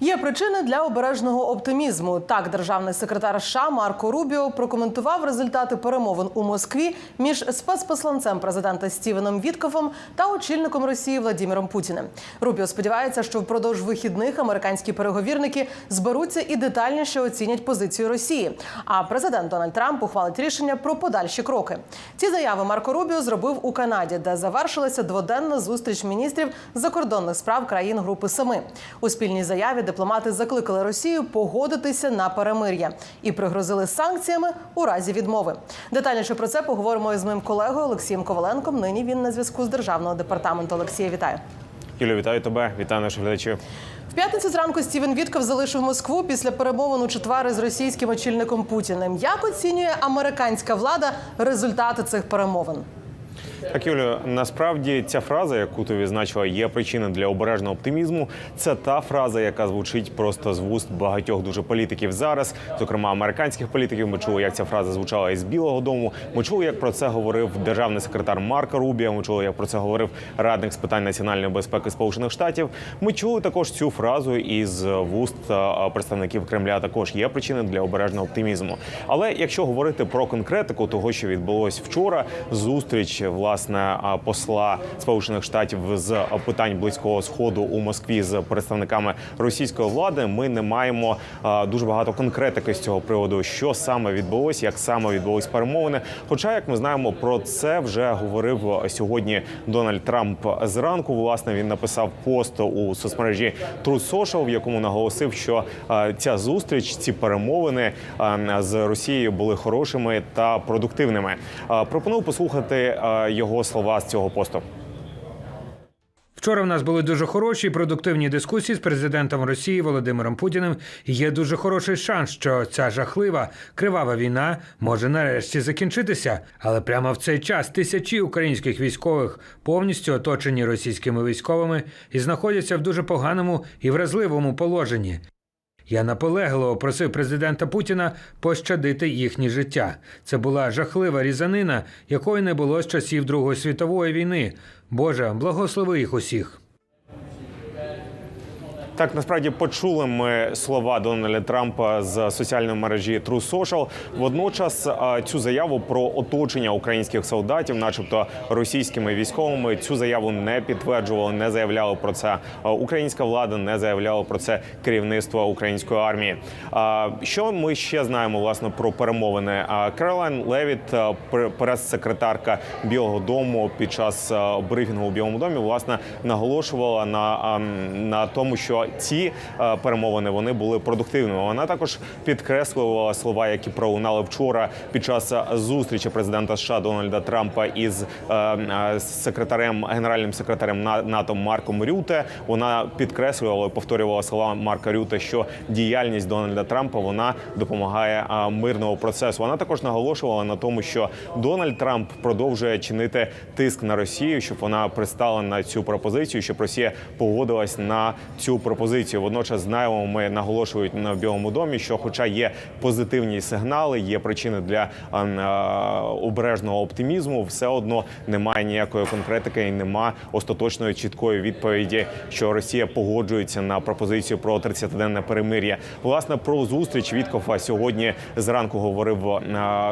Є причини для обережного оптимізму. Так, державний секретар США Марко Рубіо прокоментував результати перемовин у Москві між спецпосланцем президента Стівеном Віткофом та очільником Росії Владіміром Путіним. Рубіо сподівається, що впродовж вихідних американські переговірники зберуться і детальніше оцінять позицію Росії. А президент Дональд Трамп ухвалить рішення про подальші кроки. Ці заяви Марко Рубіо зробив у Канаді, де завершилася дводенна зустріч міністрів закордонних справ країн Групи Семи. У спільній заяві дипломати закликали Росію погодитися на перемир'я і пригрозили санкціями у разі відмови. Детальніше про це поговоримо із моїм колегою Олексієм Коваленком. Нині він на зв'язку з державного департаменту. Олексія, вітаю. Юлю, вітаю тебе, вітаю наших глядачів. В п'ятницю зранку Стівен Вітков залишив Москву після перемовин у четвер із російським очільником Путіним. Як оцінює американська влада результати цих перемовин? Так, Юлю, насправді ця фраза, яку ти відзначила, є причина для обережного оптимізму. Це та фраза, яка звучить просто з вуст багатьох дуже політиків зараз, зокрема американських політиків. Ми чули, як ця фраза звучала із Білого Дому. Ми чули, як про це говорив державний секретар Марко Рубіо. Ми чули, як про це говорив радник з питань національної безпеки Сполучених Штатів. Ми чули також цю фразу із вуст е, представників Кремля. Також є причини для обережного оптимізму. Але якщо говорити про конкретику того, що відбулось вчора, зустріч власне посла Сполучених Штатів з питань близького сходу у Москві з представниками російської влади, ми не маємо дуже багато конкретики з цього приводу, що саме відбулось, як саме відбулись перемовини. Хоча, як ми знаємо, про це вже говорив сьогодні Дональд Трамп зранку. Власне, він написав пост у соцмережі Truth Social, в якому наголосив, що ця зустріч, ці перемовини з Росією були хорошими та продуктивними. А, пропоную послухати його слова з цього посту. Вчора в нас були дуже хороші і продуктивні дискусії з президентом Росії Володимиром Путіним. Є дуже хороший шанс, що ця жахлива кривава війна може нарешті закінчитися. Але прямо в цей час тисячі українських військових повністю оточені російськими військовими і знаходяться в дуже поганому і вразливому положенні. Я наполегливо просив президента Путіна пощадити їхнє життя. Це була жахлива різанина, якої не було з часів Другої світової війни. Боже, благослови їх усіх. Так, насправді почули ми слова Дональда Трампа з соціальної мережі True Social. Водночас цю заяву про оточення українських солдатів, начебто російськими військовими, цю заяву не підтверджували, не заявляли про це українська влада, не заявляла про це керівництво української армії. Що ми ще знаємо власне про перемовини? А, Каролайн Левіт, прес-секретарка Білого Дому, під час брифінгу у Білому домі, власне наголошувала на, на тому, що ці е, перемовини вони були продуктивними. Вона також підкреслювала слова, які пролунали вчора під час зустрічі президента США Дональда Трампа із е, е, секретарем генеральним секретарем На- НАТО Марком Рюте. Вона підкреслювала повторювала слова Марка Рюте, що діяльність Дональда Трампа вона допомагає мирного процесу. Вона також наголошувала на тому, що Дональд Трамп продовжує чинити тиск на Росію, щоб вона пристала на цю пропозицію, щоб Росія погодилась на цю пропозицію. Водночас знаємо, ми наголошують на Білому домі, що, хоча є позитивні сигнали, є причини для обережного оптимізму, все одно немає ніякої конкретики і нема остаточної чіткої відповіді, що Росія погоджується на пропозицію про 30-денне перемир'я. Власне про зустріч Віткова сьогодні зранку говорив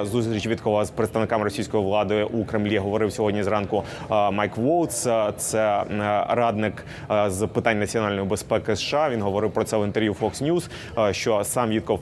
зустріч Віткова з представниками російської влади у Кремлі. Говорив сьогодні зранку Майк Волц. Це радник з питань національної безпеки США. Він говорив про це в інтерв'ю Fox News, що сам Вітков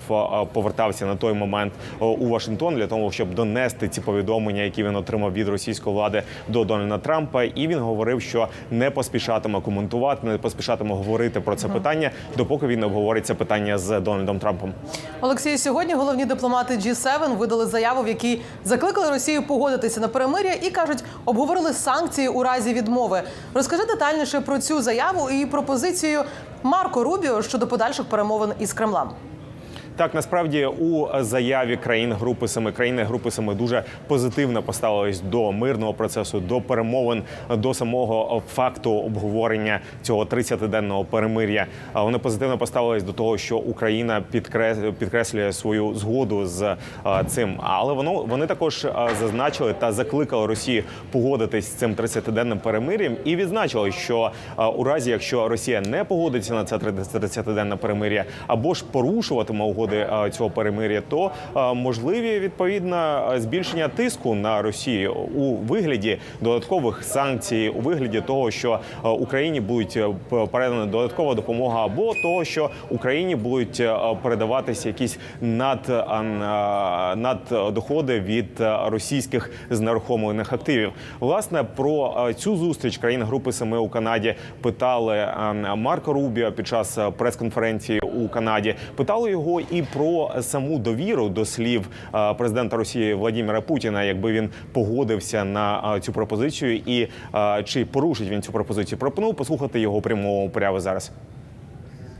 повертався на той момент у Вашингтон для того, щоб донести ці повідомлення, які він отримав від російської влади до Дональда Трампа. І він говорив, що не поспішатиме коментувати, не поспішатиме говорити про це питання, допоки він не обговорить це питання з Дональдом Трампом. Олексій, сьогодні головні дипломати G7 видали заяву, в якій закликали Росію погодитися на перемир'я і кажуть, обговорили санкції у разі відмови. Розкажи детальніше про цю заяву і пропозицію Марко Рубіо щодо подальших перемовин із Кремлем. Так, насправді у заяві країн групи семи країни групи семи дуже позитивно поставились до мирного процесу, до перемовин, до самого факту обговорення цього 30-денного перемир'я. Вони позитивно поставились до того, що Україна підкрес- підкреслює свою згоду з цим. Але воно вони також зазначили та закликали Росію погодитись з цим 30-денним перемир'ям і відзначили, що у разі, якщо Росія не погодиться на це 30-денне перемир'я або ж порушуватиме угоди цього перемир'я, то можливі відповідно збільшення тиску на Росію у вигляді додаткових санкцій, у вигляді того, що Україні будуть е, передана додаткова допомога, або того, що Україні будуть е, передаватися якісь над, а, н- а, наддоходи від е, російських знерухомлених активів. Власне про цю зустріч країн групи семи у Канаді питали Марко Рубіо під час прес-конференції у Канаді. Питали його і про саму довіру до слів е, президента Росії Владимира Путіна, якби він погодився на е, цю пропозицію, і е, чи порушить він цю пропозицію. Пропоную послухати його прямого прямо зараз.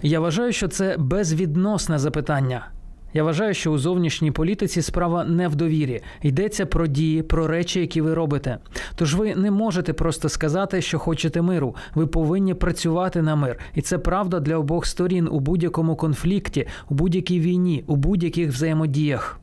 Я вважаю, що це безвідносне запитання. Я вважаю, що у зовнішній політиці справа не в довірі. Йдеться про дії, про речі, які ви робите. Тож ви не можете просто сказати, що хочете миру. Ви повинні працювати на мир, і це правда для обох сторін у будь-якому конфлікті, у будь-якій війні, у будь-яких взаємодіях.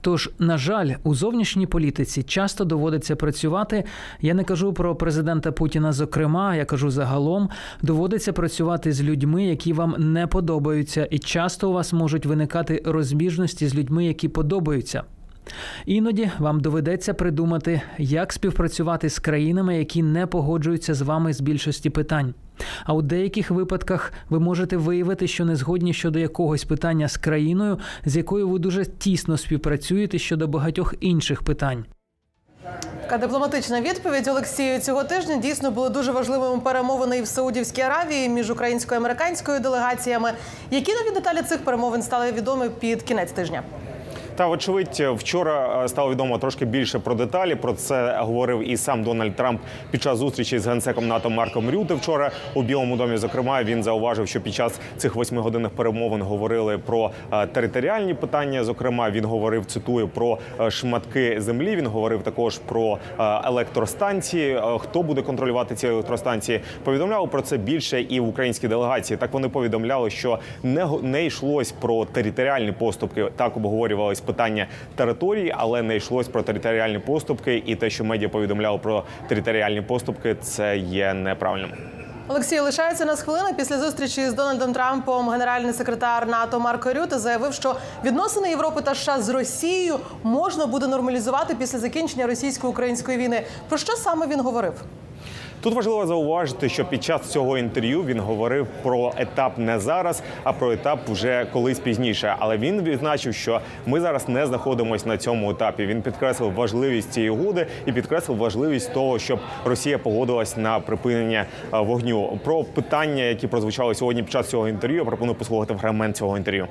Тож, на жаль, у зовнішній політиці часто доводиться працювати. Я не кажу про президента Путіна, зокрема, я кажу загалом. Доводиться працювати з людьми, які вам не подобаються, і часто у вас можуть виникати розбіжності з людьми, які подобаються. Іноді вам доведеться придумати, як співпрацювати з країнами, які не погоджуються з вами з більшості питань. А у деяких випадках ви можете виявити, що не згодні щодо якогось питання з країною, з якою ви дуже тісно співпрацюєте щодо багатьох інших питань. Така дипломатична відповідь Олексію цього тижня дійсно були дуже важливими перемовини і в Саудівській Аравії між українською і американською делегаціями. Які нові деталі цих перемовин стали відомі під кінець тижня? Та вочевидь, вчора е, стало відомо трошки більше про деталі. Про це говорив і сам Дональд Трамп під час зустрічі з генсеком НАТО Марком Рюте. Вчора у Білому домі. Зокрема, він зауважив, що під час цих восьмигодинних перемовин говорили про е, територіальні питання. Зокрема, він говорив, цитую про е, шматки землі. Він говорив також про електростанції. Хто буде контролювати ці електростанції? Повідомляв про це більше і в українській делегації. Так вони повідомляли, що не не йшлось про територіальні поступки. Так обговорювались питання території, але не йшлось про територіальні поступки. І те, що медіа повідомляло про територіальні поступки, це є неправильним. Олексій лишається нас хвилина. Після зустрічі з Дональдом Трампом генеральний секретар НАТО Марко Рюте заявив, що відносини Європи та США з Росією можна буде нормалізувати після закінчення російсько-української війни. Про що саме він говорив? Тут важливо зауважити, що під час цього інтерв'ю він говорив про етап не зараз, а про етап вже колись пізніше. Але він відзначив, що ми зараз не знаходимося на цьому етапі. Він підкреслив важливість цієї угоди і підкреслив важливість того, щоб Росія погодилась на припинення е, вогню. Про питання, які прозвучали сьогодні під час цього інтерв'ю, я пропоную послухати фрагмент цього інтерв'ю.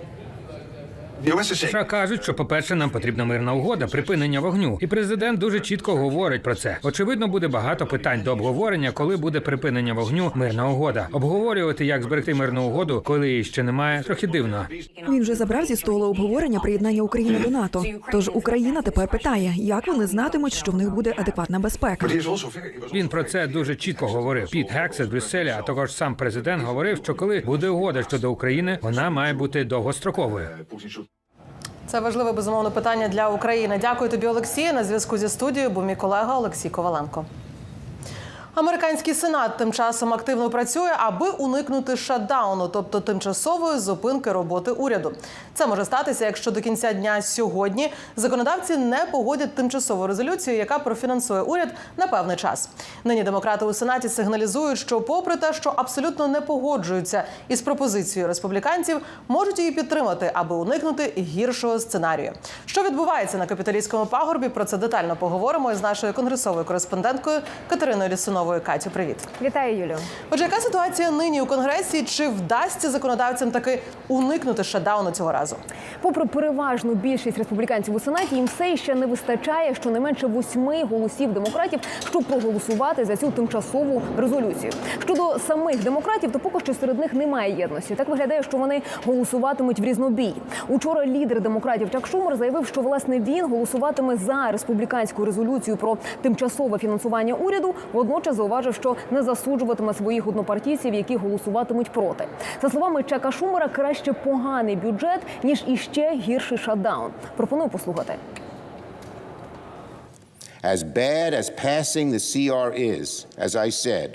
США кажуть, що, по-перше, нам потрібна мирна угода, припинення вогню. І президент дуже чітко говорить про це. Очевидно, буде багато питань до обговорення, коли буде припинення вогню, мирна угода. Обговорювати, як зберегти мирну угоду, коли її ще немає, трохи дивно. Він вже забрав зі столу обговорення приєднання України до НАТО. Тож Україна тепер питає, як вони знатимуть, що в них буде адекватна безпека. Він про це дуже чітко говорив. Піт Гекс з Брюсселя, а також сам президент говорив, що коли буде угода щодо України, вона має бути довгостроковою. Це важливе безумовно питання для України. Дякую тобі, Олексій. На зв'язку зі студією був мій колега Олексій Коваленко. Американський сенат тим часом активно працює, аби уникнути шатдауну, тобто тимчасової зупинки роботи уряду. Це може статися, якщо до кінця дня сьогодні законодавці не погодять тимчасову резолюцію, яка профінансує уряд на певний час. Нині демократи у сенаті сигналізують, що, попри те, що абсолютно не погоджуються із пропозицією республіканців, можуть її підтримати, аби уникнути гіршого сценарію. Що відбувається на капіталістському пагорбі? Про це детально поговоримо із нашою конгресовою кореспонденткою Катериною Лісуновою. Івановою. Катю, привіт. Вітаю, Юлю. Отже, яка ситуація нині у конгресі? Чи вдасться законодавцям таки уникнути шатдауну цього разу? Попри переважну більшість республіканців у сенаті, їм все ще не вистачає щонайменше восьми голосів демократів, щоб проголосувати за цю тимчасову резолюцію. Щодо самих демократів, то поки що серед них немає єдності. Так виглядає, що вони голосуватимуть в різнобій. Учора лідер демократів Чак Шумер заявив, що власне він голосуватиме за республіканську резолюцію про тимчасове фінансування уряду. Водночас зауважив, що не засуджуватиме своїх однопартійців, які голосуватимуть проти. За словами Чака Шумера, краще поганий бюджет ніж іще гірший шатдаун. Пропоную послухати. As bad as passing the CR is, as I said,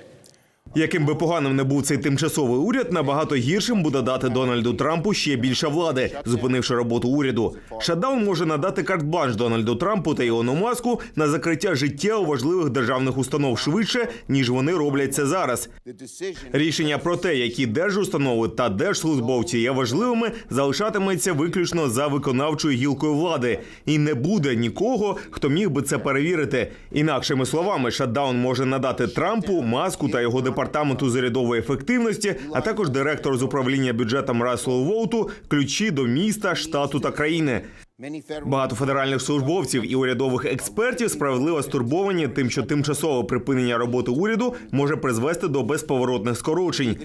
Яким би поганим не був цей тимчасовий уряд, набагато гіршим буде дати Дональду Трампу ще більше влади, зупинивши роботу уряду. Шатдаун може надати карт-бланш Дональду Трампу та Ілону Маску на закриття життєво важливих державних установ швидше, ніж вони роблять це зараз. Рішення про те, які держустанови та держслужбовці є важливими, залишатиметься виключно за виконавчою гілкою влади, і не буде нікого, хто міг би це перевірити. Інакшими словами, шатдаун може надати Трампу, маску та його департаменту з урядової ефективності, а також директор з управління бюджетом Расселу Воуту ключі до міста, штату та країни. Багато федеральних службовців і урядових експертів справедливо стурбовані тим, що тимчасове припинення роботи уряду може призвести до безповоротних скорочень.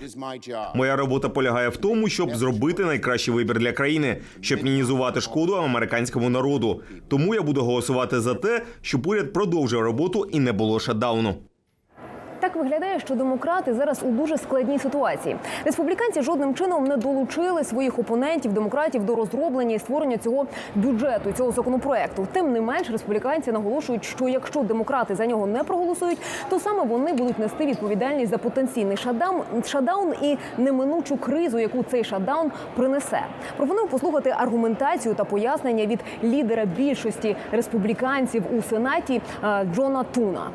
Моя робота полягає в тому, щоб зробити найкращий вибір для країни, щоб мінімізувати шкоду американському народу. Тому я буду голосувати за те, щоб уряд продовжив роботу і не було шатдауну. Так виглядає, що демократи зараз у дуже складній ситуації. Республіканці жодним чином не долучили своїх опонентів демократів до розроблення і створення цього бюджету цього законопроекту. Тим не менш, республіканці наголошують, що якщо демократи за нього не проголосують, то саме вони будуть нести відповідальність за потенційний шатдаун, шатдаун і неминучу кризу, яку цей шатдаун принесе. Пропоную послухати аргументацію та пояснення від лідера більшості республіканців у сенаті е, Джона Туна.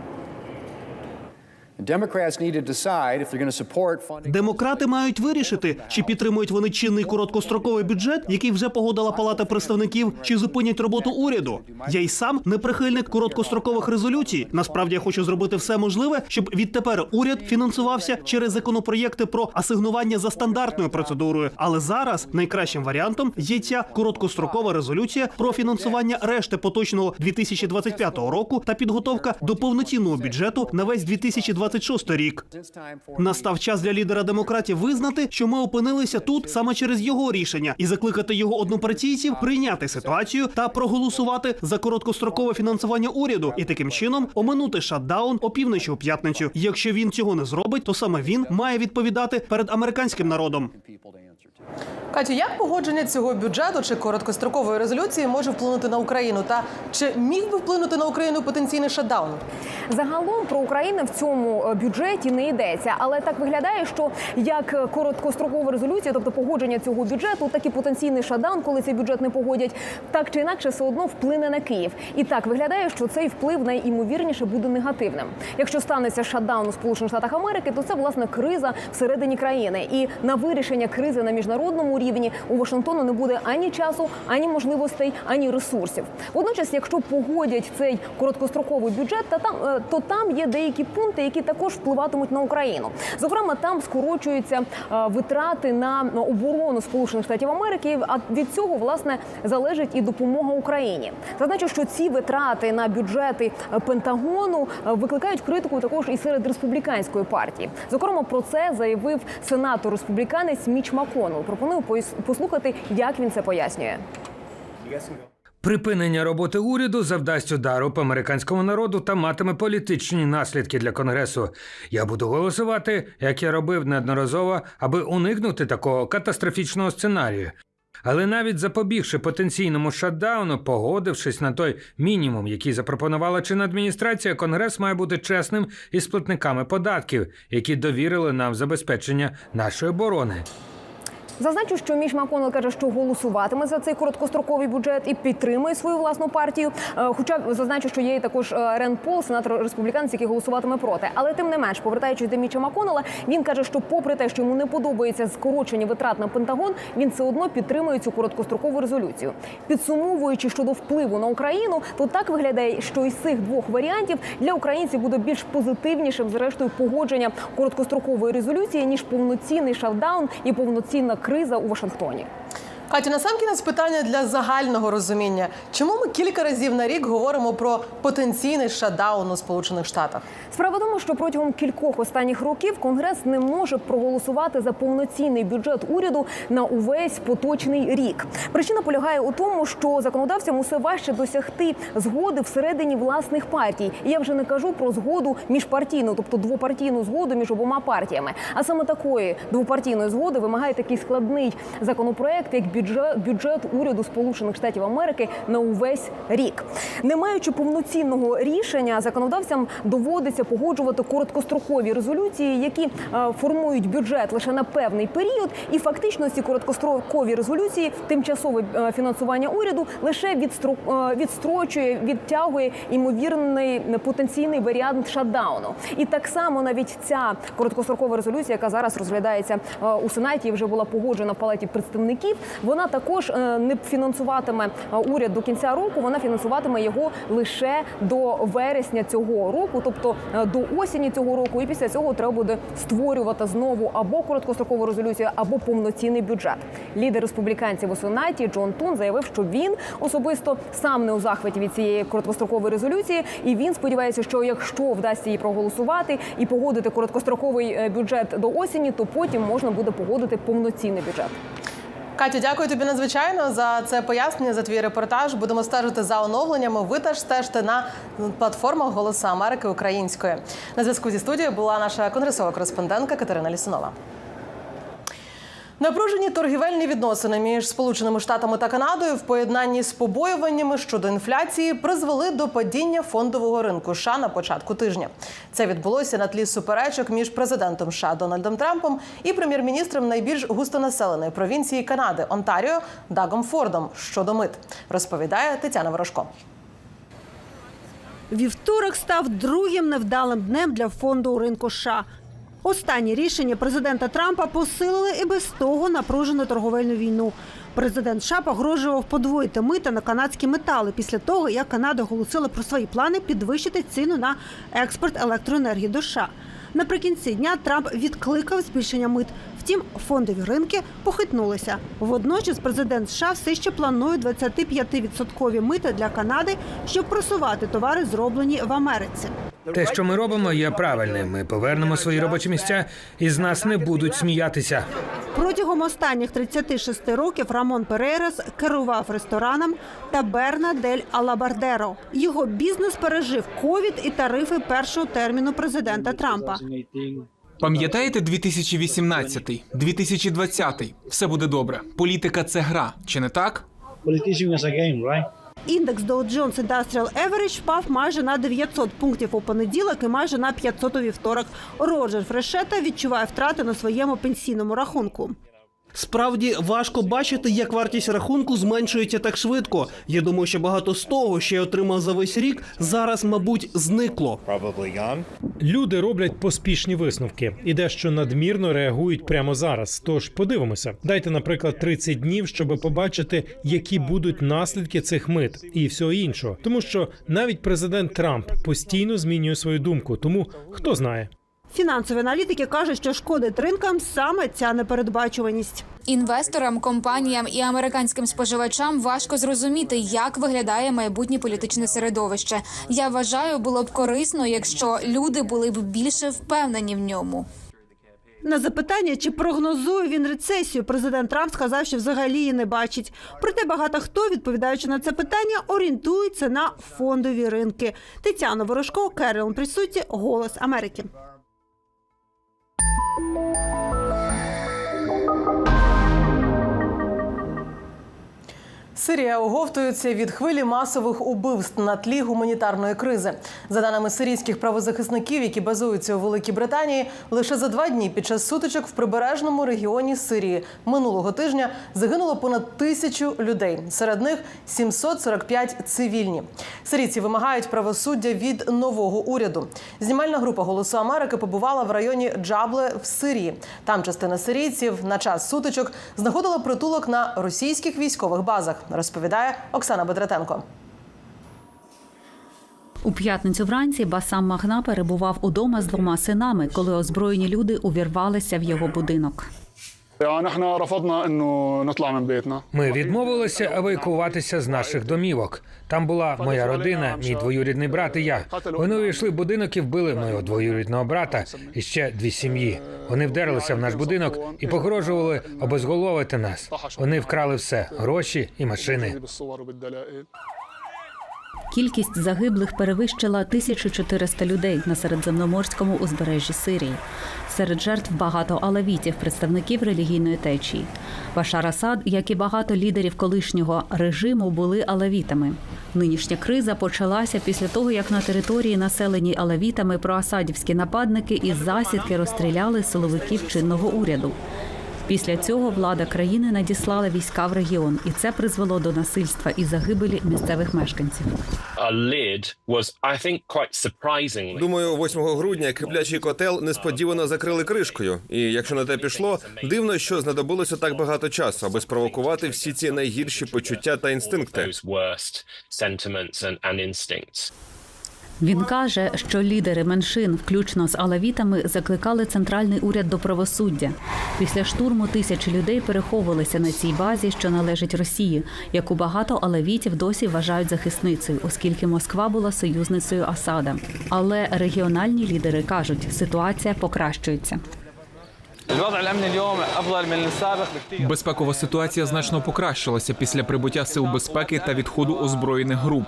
Демократи мають вирішити, чи підтримують вони чинний короткостроковий бюджет, який вже погодила Палата представників, чи зупинять роботу уряду. Я й сам не прихильник короткострокових резолюцій. Насправді я хочу зробити все можливе, щоб відтепер уряд фінансувався через законопроєкти про асигнування за стандартною процедурою. Але зараз найкращим варіантом є ця короткострокова резолюція про фінансування решти поточного 2025 року та підготовка до повноцінного бюджету на весь 2026 рік. Настав час для лідера демократів визнати, що ми опинилися тут саме через його рішення, і закликати його однопартійців прийняти ситуацію та проголосувати за короткострокове фінансування уряду і таким чином оминути шатдаун опівночі у п'ятницю. Якщо він цього не зробить, то саме він має відповідати перед американським народом. Катю, як погодження цього бюджету чи короткострокової резолюції може вплинути на Україну? Та чи міг би вплинути на Україну потенційний шатдаун? Загалом про Україну в цьому е, бюджеті не йдеться, але так виглядає, що як е, короткострокова резолюція, тобто погодження цього бюджету, так і потенційний шатдаун, коли цей бюджет не погодять, так чи інакше все одно вплине на Київ. І так виглядає, що цей вплив найімовірніше буде негативним. Якщо станеться шатдаун у Сполучених Штатах Америки, то це власне криза всередині країни. І на вирішення кризи на міжнародному рівні у Вашингтону не буде ані часу, ані можливостей, ані ресурсів. Водночас, якщо погодять цей короткостроковий бюджет, та там е, то там є деякі пункти, які також впливатимуть на Україну. Зокрема, там скорочуються е, витрати на оборону Сполучених Штатів Америки. А від цього власне залежить і допомога Україні. Зазначу, що ці витрати на бюджети е, Пентагону викликають критику також і серед республіканської партії. Зокрема, про це заявив сенатор республіканець Міч Маконел. Пропоную послухати, як він це пояснює. Припинення роботи уряду завдасть удару по американському народу та матиме політичні наслідки для конгресу. Я буду голосувати, як я робив неодноразово, аби уникнути такого катастрофічного сценарію. Але навіть запобігши потенційному шатдауну, погодившись на той мінімум, який запропонувала чинна адміністрація, конгрес має бути чесним із платниками податків, які довірили нам забезпечення нашої оборони. Зазначу, що Міш Маконел каже, що голосуватиме за цей короткостроковий бюджет і підтримує свою власну партію. Е, Хоча зазначу, що є і також е, Рен Пол, сенатор республіканець, який голосуватиме проти. Але тим не менш, повертаючись до Міча Маконела, він каже, що попри те, що йому не подобається скорочення витрат на Пентагон, він все одно підтримує цю короткострокову резолюцію. Підсумовуючи щодо впливу на Україну, то так виглядає, що із цих двох варіантів для українців буде більш позитивнішим, зрештою, погодження короткострокової резолюції ніж повноцінний шавдаун і повноцінна криза у Вашингтоні. Катю, насамкінець питання для загального розуміння. Чому ми кілька разів на рік говоримо про потенційний шатдаун у Сполучених Штатах? Справа тому, що протягом кількох останніх років Конгрес не може проголосувати за повноцінний бюджет уряду на увесь поточний рік. Причина полягає у тому, що законодавцям усе важче досягти згоди всередині власних партій. І я вже не кажу про згоду міжпартійну, тобто двопартійну згоду між обома партіями. А саме такої двопартійної згоди вимагає такий складний законопроект, як бюджет, бюджет уряду Сполучених Штатів Америки на увесь рік. Не маючи повноцінного рішення, законодавцям доводиться погоджувати короткострокові резолюції, які е, формують бюджет лише на певний період, і фактично ці короткострокові резолюції тимчасове е, фінансування уряду лише відстро- е, відстрочує, відтягує імовірний потенційний варіант шатдауну. І так само навіть ця короткострокова резолюція, яка зараз розглядається у сенаті, і вже була погоджена в палаті представників. Вона також е, не фінансуватиме е, уряд до кінця року. Вона фінансуватиме його лише до вересня цього року, тобто е, до осені цього року. І після цього треба буде створювати знову або короткострокову резолюцію, або повноцінний бюджет. Лідер республіканців у сенаті Джон Тун заявив, що він особисто сам не у захваті від цієї короткострокової резолюції, і він сподівається, що якщо вдасться її проголосувати і погодити короткостроковий бюджет до осені, то потім можна буде погодити повноцінний бюджет. Катю, дякую тобі надзвичайно за це пояснення, за твій репортаж. Будемо стежити за оновленнями. Ви теж стежте на платформах Голоса Америки української. На зв'язку зі студією була наша конгресова кореспондентка Катерина Лісунова. Напружені торгівельні відносини між Сполученими Штатами та Канадою в поєднанні з побоюваннями щодо інфляції призвели до падіння фондового ринку США на початку тижня. Це відбулося на тлі суперечок між президентом США Дональдом Трампом і прем'єр-міністром найбільш густонаселеної провінції Канади Онтаріо Дагом Фордом щодо мит. Розповідає Тетяна Ворожко. Вівторок став другим невдалим днем для фонду ринку США. Останні рішення президента Трампа посилили і без того напружену торговельну війну. Президент США погрожував подвоїти мита на канадські метали після того, як Канада оголосила про свої плани підвищити ціну на експорт електроенергії до США. Наприкінці дня Трамп відкликав збільшення мит. Втім, фондові ринки похитнулися. Водночас президент США все ще планує 25-відсоткові мита для Канади, щоб просувати товари, зроблені в Америці. Те, що ми робимо, є правильним. Ми повернемо свої робочі місця, і з нас не будуть сміятися. Протягом останніх 36 років Рамон Перейрас керував рестораном Таберна дель Алабардеро. Його бізнес пережив ковід і тарифи першого терміну президента Трампа. Пам'ятаєте 2018, 2020? Все буде добре. Політика це гра, чи не так? Індекс Dow Jones Industrial Average впав майже на 900 пунктів у понеділок і майже на 500 у вівторок. Роджер Фрешета відчуває втрати на своєму пенсійному рахунку. Справді важко бачити, як вартість рахунку зменшується так швидко. Я думаю, що багато з того, що я отримав за весь рік, зараз, мабуть, зникло. Люди роблять поспішні висновки і дещо надмірно реагують прямо зараз. Тож подивимося. Дайте, наприклад, 30 днів, щоб побачити, які будуть наслідки цих мит і всього іншого. Тому що навіть президент Трамп постійно змінює свою думку. Тому хто знає. Фінансові аналітики кажуть, що шкодить ринкам саме ця непередбачуваність. Інвесторам, компаніям і американським споживачам важко зрозуміти, як виглядає майбутнє політичне середовище. Я вважаю, було б корисно, якщо люди були б більше впевнені в ньому. На запитання, чи прогнозує він рецесію, президент Трамп сказав, що взагалі її не бачить. Проте багато хто, відповідаючи на це питання, орієнтується на фондові ринки. Тетяна Ворожко, Керолін Присуті, Голос Америки. Thank you. Сирія оговтується від хвилі масових убивств на тлі гуманітарної кризи. За даними сирійських правозахисників, які базуються у Великій Британії, лише за два дні під час сутичок в прибережному регіоні Сирії минулого тижня загинуло понад тисячу людей. Серед них 745 цивільні. Сирійці вимагають правосуддя від нового уряду. Знімальна група Голосу Америки побувала в районі Джабле в Сирії. Там частина сирійців на час сутичок знаходила притулок на російських військових базах. Розповідає Оксана Бедратенко. У п'ятницю вранці Басам Магна перебував удома з двома синами, коли озброєні люди увірвалися в його будинок. Ми відмовилися евакуватися з наших домівок. Там була моя родина, мій двоюрідний брат і я. Вони увійшли в будинок і вбили мого двоюрідного брата і ще дві сім'ї. Вони вдерлися в наш будинок і погрожували обезголовити нас. Вони вкрали все гроші і машини. Кількість загиблих перевищила 1400 людей на середземноморському узбережжі Сирії. Серед жертв багато алавітів, представників релігійної течії. Башар Асад, як і багато лідерів колишнього режиму, були алавітами. Нинішня криза почалася після того, як на території, населеній алавітами, проасадівські нападники із засідки розстріляли силовиків чинного уряду. Після цього влада країни надіслала війська в регіон, і це призвело до насильства і загибелі місцевих мешканців. Думаю, 8 грудня киплячий котел несподівано закрили кришкою. І якщо на те пішло, дивно, що знадобилося так багато часу, аби спровокувати всі ці найгірші почуття та інстинкти. Він каже, що лідери меншин, включно з алавітами, закликали центральний уряд до правосуддя. Після штурму тисячі людей переховувалися на цій базі, що належить Росії, яку багато алавітів досі вважають захисницею, оскільки Москва була союзницею Асада. Але регіональні лідери кажуть, ситуація покращується. Безпекова ситуація значно покращилася після прибуття сил безпеки та відходу озброєних груп.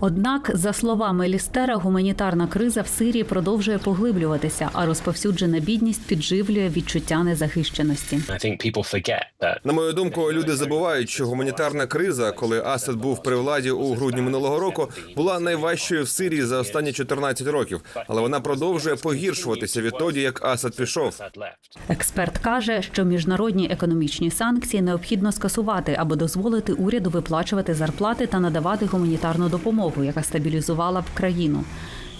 Однак, за словами Лістера, гуманітарна криза в Сирії продовжує поглиблюватися, а розповсюджена бідність підживлює відчуття незахищеності. На мою думку, люди забувають, що гуманітарна криза, коли Асад був при владі у грудні минулого року, була найважчою в Сирії за останні 14 років, але вона продовжує погіршуватися відтоді, як Асад пішов. Експерт каже, що міжнародні економічні санкції необхідно скасувати, аби дозволити уряду виплачувати зарплати та надавати гуманітарну допомогу, яка стабілізувала б країну.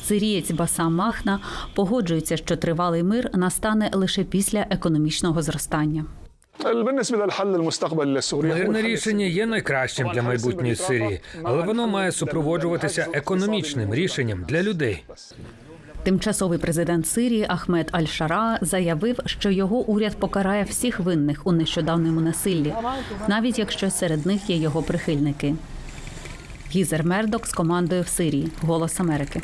Сирієць Басам Махна погоджується, що тривалий мир настане лише після економічного зростання. Мирне рішення є найкращим для майбутньої Сирії, але воно має супроводжуватися економічним рішенням для людей. Тимчасовий президент Сирії Ахмед Аль-Шара заявив, що його уряд покарає всіх винних у нещодавньому насиллі, навіть якщо серед них є його прихильники. Гізер Мердок з командою в Сирії Голос Америки.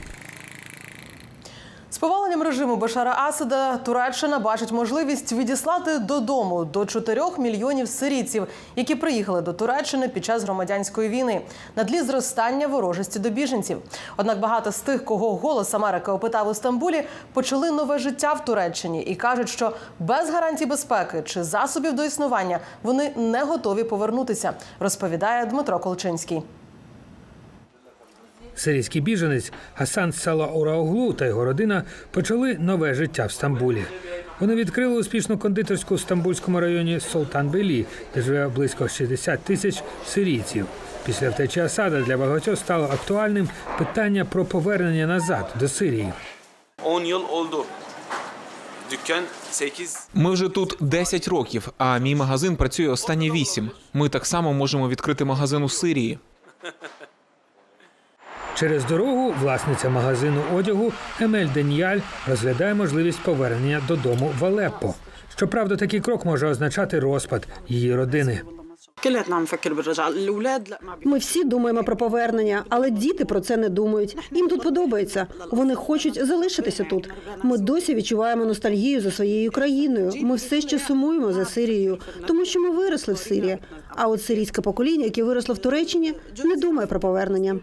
З поваленням режиму Башара Асада Туреччина бачить можливість відіслати додому до 4 мільйонів сирійців, які приїхали до Туреччини під час громадянської війни на тлі зростання ворожості до біженців. Однак багато з тих, кого голос Америки опитав у Стамбулі, почали нове життя в Туреччині і кажуть, що без гарантій безпеки чи засобів до існування вони не готові повернутися. Розповідає Дмитро Колчинський. Сирійський біженець Хасан Сала Урауглу та його родина почали нове життя в Стамбулі. Вони відкрили успішну кондитерську в стамбульському районі Солтан-Белі, де живе близько 60 тисяч сирійців. Після втечі Асада для багатьох стало актуальним питання про повернення назад до Сирії. Ми вже тут 10 років, а мій магазин працює останні 8. Ми так само можемо відкрити магазин у Сирії. Через дорогу власниця магазину одягу Емель Деньяль розглядає можливість повернення додому в Алеппо. Щоправда, такий крок може означати розпад її родини. Ми всі думаємо про повернення, але діти про це не думають. Їм тут подобається. Вони хочуть залишитися тут. Ми досі відчуваємо ностальгію за своєю країною. Ми все ще сумуємо за Сирією, тому що ми виросли в Сирії. А от сирійське покоління, яке виросло в Туреччині, не думає про повернення.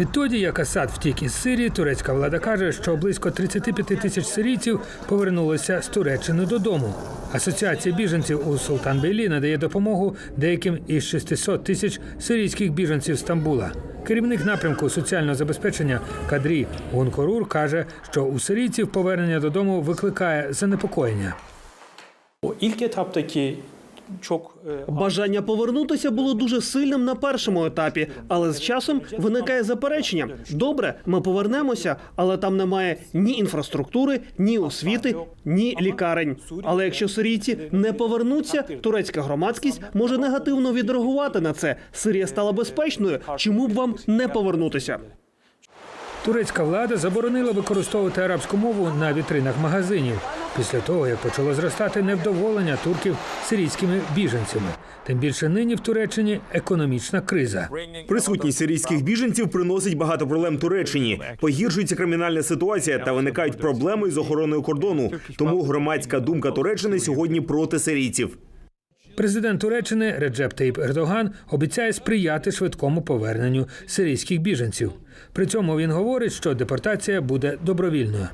Відтоді, як Асад втік із Сирії, турецька влада каже, що близько 35 тисяч сирійців повернулося з Туреччини додому. Асоціація біженців у Султан-Бейлі надає допомогу деяким із 600 тисяч сирійських біженців Стамбула. Керівник напрямку соціального забезпечення Кадрі Гункорур каже, що у сирійців повернення додому викликає занепокоєння. İlk etaptaki çok e, Бажання повернутися було дуже сильним на першому етапі, але з часом виникає заперечення. Добре, ми повернемося, але там немає ні інфраструктури, ні освіти, ні лікарень. Але якщо сирійці не повернуться, турецька громадськість може негативно відреагувати на це. Сирія стала безпечною. Чому б вам не повернутися? Турецька влада заборонила використовувати арабську мову на вітринах магазинів після того, як почало зростати невдоволення турків сирійськими біженцями. Тим більше нині в Туреччині економічна криза. Присутність сирійських біженців приносить багато проблем Туреччині. Погіршується кримінальна ситуація та виникають проблеми з охороною кордону. Тому громадська думка Туреччини сьогодні проти сирійців. Президент Туреччини Реджеп Таїп Ердоган обіцяє сприяти швидкому поверненню сирійських біженців. При цьому він говорить, що депортація буде добровільною.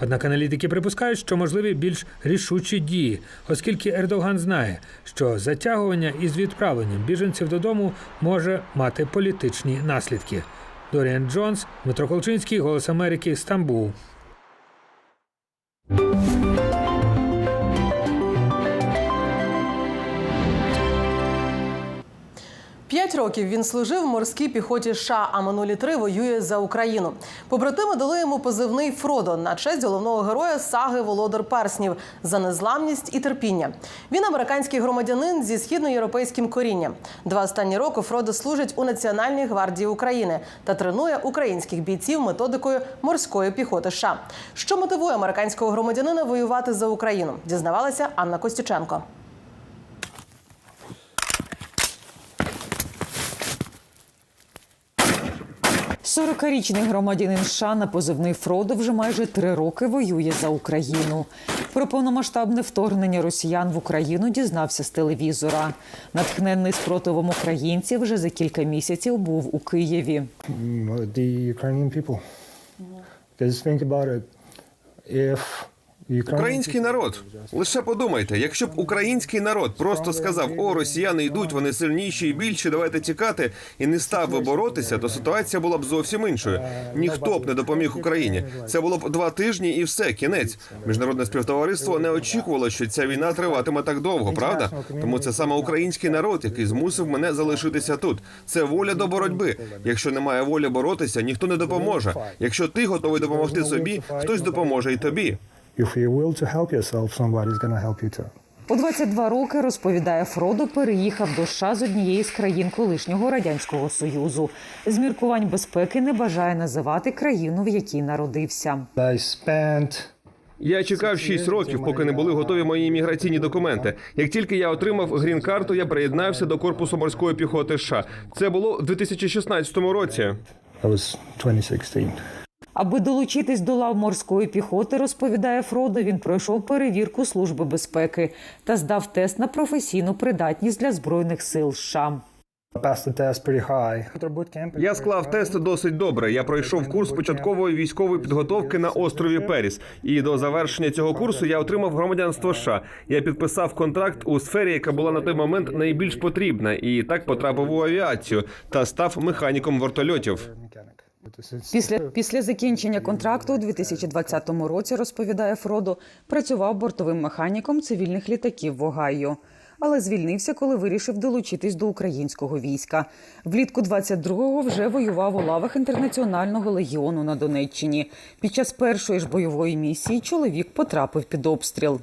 Однак аналітики припускають, що можливі більш рішучі дії, оскільки Ердоган знає, що затягування із відправленням біженців додому може мати політичні наслідки. Доріан Джонс, Дмитро Колчинський, Голос Америки, Стамбул. П'ять років він служив в морській піхоті США, а минулі три воює за Україну. Побратими дали йому позивний Фродо на честь головного героя саги Володар Перснів за незламність і терпіння. Він американський громадянин зі східноєвропейським корінням. Два останні роки Фродо служить у Національній гвардії України та тренує українських бійців методикою морської піхоти. США. що мотивує американського громадянина воювати за Україну? Дізнавалася Анна Костюченко. 40-річний громадянин США на позивний Фродо вже майже три роки воює за Україну. Про повномасштабне вторгнення росіян в Україну дізнався з телевізора. Натхненний спротивом українців вже за кілька місяців був у Києві. the Ukrainian people. Just think about it. If Український народ. Лише подумайте, якщо б український народ просто сказав: о, росіяни йдуть, вони сильніші і більші, давайте тікати, і не став би боротися, то ситуація була б зовсім іншою. Ніхто б не допоміг Україні. Це було б два тижні, і все, кінець. Міжнародне співтовариство не очікувало, що ця війна триватиме так довго, правда? Тому це саме український народ, який змусив мене залишитися тут. Це воля до боротьби. Якщо немає волі боротися, ніхто не допоможе. Якщо ти готовий допомогти собі, хтось допоможе і тобі. If you're will to help yourself, somebody's gonna help you too. У 22 роки розповідає Фродо, переїхав до США з однієї з країн колишнього радянського союзу. З міркувань безпеки не бажає називати країну, в якій народився. I spent Я чекав 6 років, поки не були готові мої імміграційні документи. Як тільки я отримав грін-карту, я приєднався до корпусу морської піхоти США. Це було в 2016 році. 2016. Аби долучитись до лав морської піхоти, розповідає Фродо, він пройшов перевірку Служби безпеки та здав тест на професійну придатність для збройних сил США. Я склав тест досить добре. Я пройшов курс початкової військової підготовки на острові Періс. І до завершення цього курсу я отримав громадянство США. Я підписав контракт у сфері, яка була на той момент найбільш потрібна, і так потрапив у авіацію та став механіком вертольотів. Після після закінчення контракту у 2020 році, розповідає Фродо, працював бортовим механіком цивільних літаків в Огайо. Але звільнився, коли вирішив долучитись до українського війська. Влітку 22-го вже воював у лавах інтернаціонального легіону на Донеччині. Під час першої ж бойової місії чоловік потрапив під обстріл.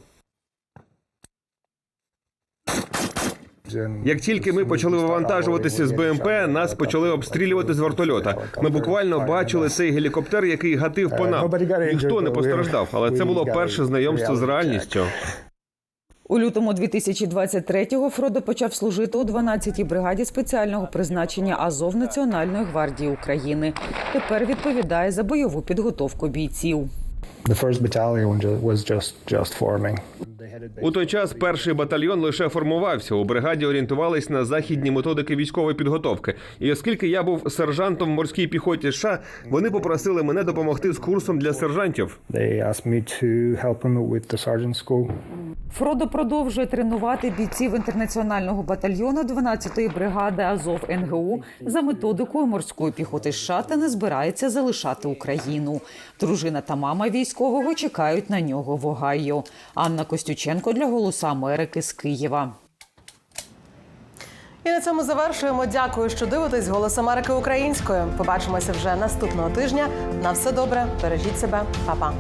Як тільки ми почали вивантажуватися з БМП, нас почали обстрілювати з вертольота. Ми буквально бачили цей гелікоптер, який гатив по нам. Ніхто не постраждав, але це було перше знайомство з реальністю. У лютому 2023-го Фродо почав служити у 12-й бригаді спеціального призначення Азов Національної гвардії України. Тепер відповідає за бойову підготовку бійців. The first battalion ju- was just just forming. У той час перший батальйон лише формувався. У бригаді орієнтувались на західні методики військової підготовки. І оскільки я був сержантом в морській піхоті США, вони попросили мене допомогти з курсом для сержантів. They asked me to help them with the sergeant school. Фродо продовжує тренувати бійців інтернаціонального батальйону 12-ї бригади Азов НГУ за методикою морської піхоти США та не збирається залишати Україну. Дружина та мама військового чекають на нього в Огайо. Анна Костюченко для Голоса Америки з Києва. І на цьому завершуємо. Дякую, що дивитесь Голос Америки українською. Побачимося вже наступного тижня. На все добре, бережіть себе, Па-па.